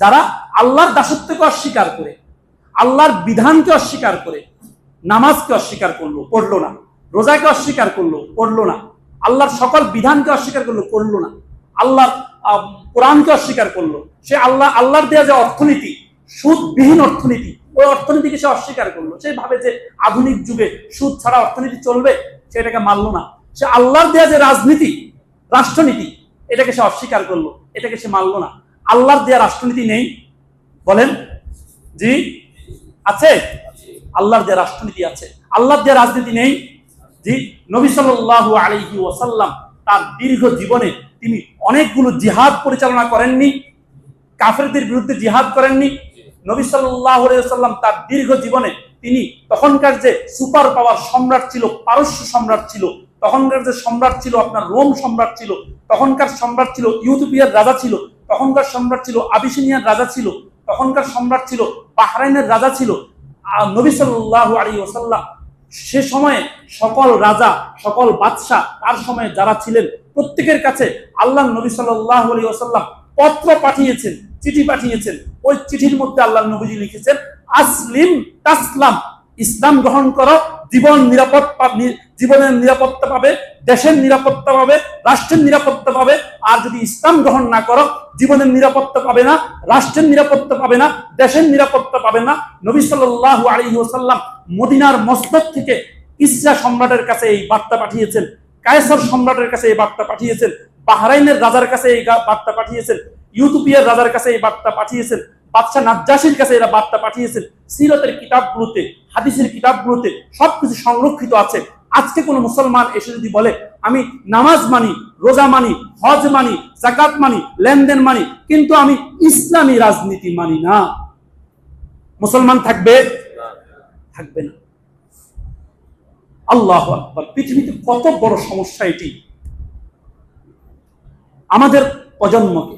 যারা আল্লাহর দাসত্বকে অস্বীকার করে, আল্লাহর বিধানকে অস্বীকার করে, নামাজকে অস্বীকার করল, পড়ল না, রোজাকে অস্বীকার করল, পড়ল না, আল্লাহর সকল বিধানকে অস্বীকার করল করল না, আল্লাহর কোরআনকে অস্বীকার করল, সে আল্লাহ, আল্লাহর দেওয়া যে অর্থনীতি, সুদবিহীন অর্থনীতি, ওই অর্থনীতিকে সে অস্বীকার করল। সে ভাবে যে আধুনিক যুগে সুদ ছাড়া অর্থনীতি চলবে, সে এটাকে মানলো না। সে আল্লাহর দেওয়া যে রাজনীতি, রাষ্ট্রনীতি, এটাকে সে অস্বীকার করল, এটাকে সে মানলো না। আল্লাহর দেওয়া রাষ্ট্রনীতি নেই। বলেন, জি, আছে? আল্লাহর দেওয়া রাষ্ট্রনীতি আছে। আল্লাহর দেওয়া রাজনীতি নেই। জি, নবী সাল্লাল্লাহু আলাইহি ওয়াসাল্লাম তার দীর্ঘ জীবনে তিনি অনেকগুলো জিহাদ পরিচালনা করেননি। কাফেরদের বিরুদ্ধে জিহাদ করেননি। নবী ওয়াসাল্লাম তার দীর্ঘ জীবনে তিনি তখনকার যে সুপার পাওয়ার সম্রাট ছিল, পারস্য সম্রাট ছিল, তখনকার যে সম্রাট ছিল, আপনার রোম সম্রাট ছিল, তখনকার সম্রাট ছিল ইউথোপিয়ার রাজা ছিল তখনকার সম্রাট ছিল আবিসিনিয়ার রাজা ছিল, তখনকার সম্রাট ছিল বাহরাইনের রাজা ছিল। নবী সাল্লাল্লাহু আলাইহি ওয়াসাল্লাম, সে সময়ে সকল রাজা, সকল বাদশাহ, তার সময়ে যারা ছিলেন, প্রত্যেকের কাছে আল্লাহ নবী সাল্লাল্লাহু আলাইহি ওয়াসাল্লাম পত্র পাঠিয়েছেন, চিঠি পাঠিয়েছেন। ওই চিঠির মধ্যে আল্লাহ নবীজি লিখেছেন, আসলিম তাসলাম, ইসলাম গ্রহণ করো জীবন নিরাপদ জীবনের নিরাপত্তা পাবে, দেশের নিরাপত্তা পাবে, রাষ্ট্রের নিরাপত্তা পাবে। আর যদি ইসলাম গ্রহণ না করো, জীবনের নিরাপত্তা পাবে না, রাষ্ট্রের নিরাপত্তা পাবে না, দেশের নিরাপত্তা পাবে না। নবী সাল্লাল্লাহু আলাইহি ওয়াসাল্লাম মদিনার মসনদ থেকে ইসরা সম্রাটের কাছে এই বার্তা পাঠিয়েছেন, কায়সার সম্রাটের কাছে এই বার্তা পাঠিয়েছেন, বাহরাইনের রাজার কাছে এই বার্তা পাঠিয়েছেন ইউথোপিয়ার রাজার কাছে এই বার্তা পাঠিয়েছেন। বাদশাহ নাজ্জাসির কাছে এরা বার্তা পাঠিয়েছেন। সিরতের কিতাবগুলোতে, হাদিসের কিতাবগুলোতে সবকিছু সংরক্ষিত আছে। আজকে কোনো মুসলমান এসে যদি বলে, আমি নামাজ মানি, রোজা মানি, হজ মানি জাকাত মানি, লেনদেন মানি, কিন্তু আমি ইসলামী রাজনীতি মানি না। মুসলমান থাকবে? থাকবে না। আল্লাহ আকবার, পৃথিবীতে কত বড় সমস্যা এটি? আমাদের প্রজন্মকে,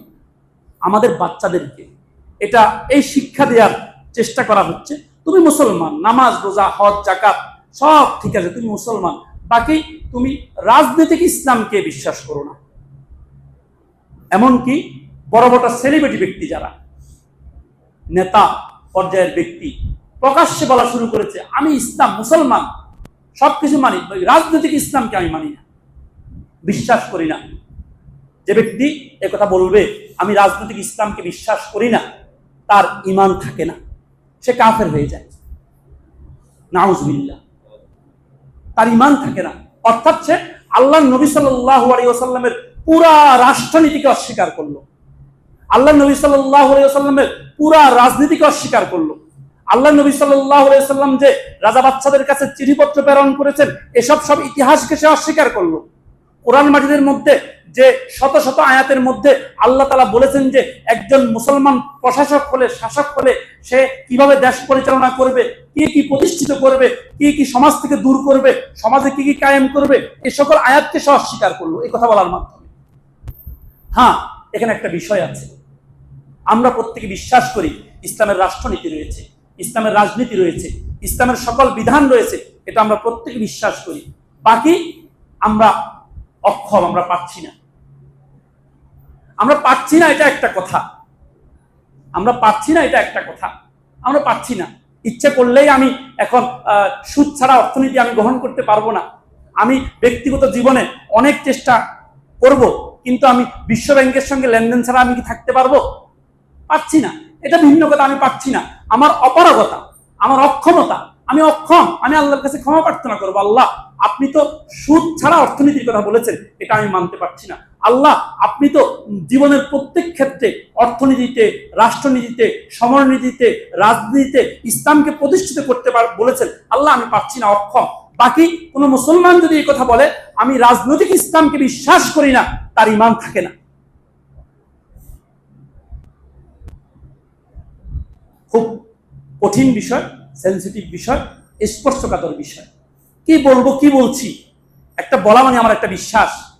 আমাদের বাচ্চাদেরকে এটা এই শিক্ষা দেওয়ার চেষ্টা করা হচ্ছে। তুমি মুসলমান, নামাজ, রোজা, হজ জাকাত সব ঠিক আছে, তুমি মুসলমান। বাকি তুমি রাজনৈতিক ইসলামকে বিশ্বাস করো না। এমনকি বড় বড় সেলিব্রিটি ব্যক্তি যারা, নেতা পর্যায়ের ব্যক্তি, প্রকাশ্যে বলা শুরু করেছে, আমি ইসলাম মুসলমান। সবকিছু মানি, ওই রাজনৈতিক ইসলামকে আমি মানি না। বিশ্বাস করি না। যে ব্যক্তি কথা বলবে, আমি রাজনৈতিক ইসলামকে বিশ্বাস করি না। তার ইমান থাকে না। সে কাফের হয়ে যায়। নাউজবিল্লা তার ইমান থাকে না। অর্থাৎ সে আল্লাহ নবী সাল্লাল্লাহু আলাইহি ওয়াসাল্লামের পুরা রাষ্ট্রনীতিকে অস্বীকার করল। আল্লাহ নবী ওয়াসাল্লামের পুরা রাজনীতিকে অস্বীকার করল। আল্লাহ নবী সাল্লাম যে রাজা বাচ্চাদের কাছে চিঠিপত্র প্রেরণ করেছেন, এসব সব ইতিহাসকে সে অস্বীকার করল। কোরআন মাজিদের মধ্যে যে শত শত আয়াতের মধ্যে আল্লাহ তালা বলেছেন যে একজন মুসলমান প্রশাসক হলে, শাসক হলে সে কীভাবে দেশ পরিচালনা করবে, কি কি প্রতিষ্ঠিত করবে, কি কি সমাজ থেকে দূর করবে, সমাজে কি কি কায়েম করবে, এই সকল আয়াতকে সে অস্বীকার করল এই কথা বলার মাধ্যমে। হ্যাঁ এখানে একটা বিষয় আছে। আমরা প্রত্যেকে বিশ্বাস করি ইসলামের রাষ্ট্রনীতি রয়েছে, ইসলামের রাজনীতি রয়েছে, ইসলামের সকল বিধান রয়েছে, এটা আমরা প্রত্যেকে বিশ্বাস করি। বাকি আমরা অক্ষম আমরা পাচ্ছি না। আমরা পাচ্ছি না, এটা একটা কথা। আমরা পাচ্ছি না, এটা একটা কথা। আমরা পাচ্ছি না। ইচ্ছে করলেই আমি এখন সুদ ছাড়া অর্থনীতি আমি গ্রহণ করতে পারব না। আমি ব্যক্তিগত জীবনে অনেক চেষ্টা করব, কিন্তু আমি বিশ্ব ব্যাংকের সঙ্গে লেনদেন ছাড়া আমি কি থাকতে পারব? পাচ্ছি না। এটা ভিন্ন কথা, আমি পাচ্ছি না। আমার অপারগতা, আমার অক্ষমতা আমি অক্ষম, আমি আল্লাহর কাছে ক্ষমা প্রার্থনা করব, আল্লাহ। আপনি তো সুদ ছাড়া অর্থনীতির কথা বলেছেন, এটা আমি মানতে পারছি না। আল্লাহ, আপনি তো জীবনের প্রত্যেক ক্ষেত্রে অর্থনীতিতে, রাষ্ট্রনীতিতে, সমরনীতিতে, রাজনীতিতে, ইসলামকে প্রতিষ্ঠিত করতে বলেছেন। আল্লাহ, আমি পাচ্ছি না, অক্ষম। বাকি কোনো মুসলমান যদি এই কথা বলে, আমি রাজনৈতিক ইসলামকে বিশ্বাস করি না, তার ইমান থাকে না। খুব কঠিন বিষয়। সেন্সিটিভ বিষয় স্পর্শকাতর বিষয়। কি বলব কি বলছি? একটা বলা মানে আমার একটা বিশ্বাস।